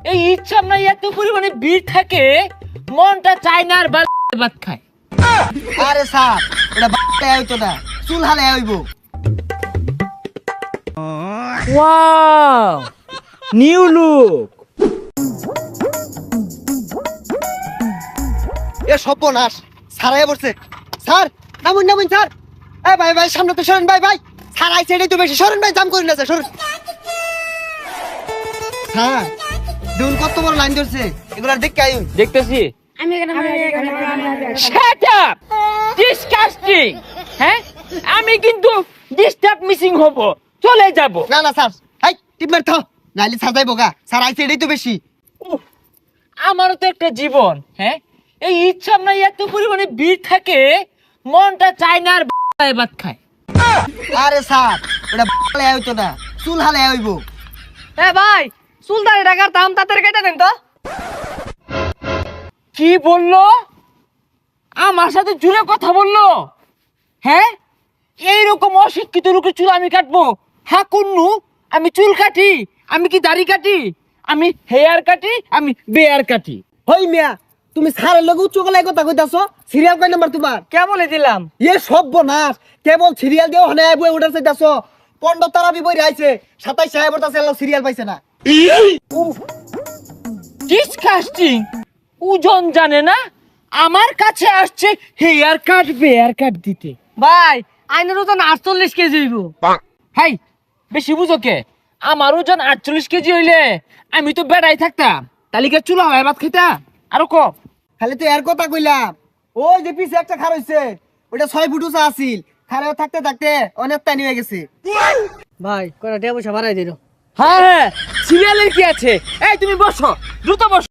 এই ইচ্ছা না এত পরিমাণে ভিড় থাকে মনটা চায় না আর ভাত খায়। আরে স্যার ওটা বাচ্চা হইতো না চুল হালে হইব। Wow new look. এ সর্বনাশ আয়া পড়ছে। Sir নামুন নামুন sir. এ ভাই ভাই সামনে তো সরেন ভাই ভাই। স্যার আইছে এটাই তো বেশি সরেন ভাই জাম করেন না স্যার সরেন স্যার দেখুন কত বড় লাইন ধরছে। এগুলার দেখতে আইন? দেখতেছি। আমি এখানে আমি শাট আপ ডিসকাস্টিং হ্যাঁ? আমি কিন্তু ডিস্টার্ব মিসিং হব। চলে যাব। না না স্যার। হাই টিপ মার থ নাইলে স্যার যাইবো স্যার আইছে এটাই তো বেশি। আমারও তো একটা জীবন হ্যাঁ? এই ইচ্ছা না এত পরিমাণে ভিড় থাকে মনটা চায় না আর ভাত খায়। আরে স্যার ওটা হইতো না। চুল হালে হইব। এ ভাই সুলতানের টাকার দাম তাড়াতাড়ি কেটে দেন তো। কি বলল? আমার সাথে জুড়ে কথা বলল? হ্যাঁ? এইরকম অশিক্ষিত লোকের চুল আমি কাটবো। হ্যাঁ কুন্নু আমি চুল কাটি আমি কি দাড়ি কাটি? আমি হেয়ার কাটি আমি বেয়ার কাটি। হই মিয়া তুমি সারের লগে উচ্চ গলায় কথা কইতাছো সিরিয়াল কয় নাম্বার তোমার? কে বলে দিলাম? এ সর্বনাশ কেবল সিরিয়াল দিয়ে হনে আইবো ওটার চাইতাছো। পনেরো তারা বিবই আইছে সাতাইশ সাহেব সিরিয়াল পাইছে না। ডিসকাস্টিং ওজন জানে না? আমার কাছে আসছে হেয়ার কাট বেয়ার কাট দিতে। ভাই আইনের ওজন আটচল্লিশ কেজি হইব। হাই বেশি বুঝো কে? আমার ওজন আটচল্লিশ কেজি হইলে আমি তো বেড়াই থাকতাম। তালিকা চুলা হয় ভাত খেতাম আরও কম খালি তো এর কথা কইলাম। ওই যে পিছে একটা খার হইছে ওটা ছয় ফুট উঁচা আছিল। খারে থাকতে থাকতে অনেক টানি হয়ে গেছে। ভাই কয়টা টিয়া পয়সা বাড়াই দিল? হ্যাঁ হ্যাঁ। সিরিয়ালের কি আছে? এই তুমি বসো। দ্রুত বসো।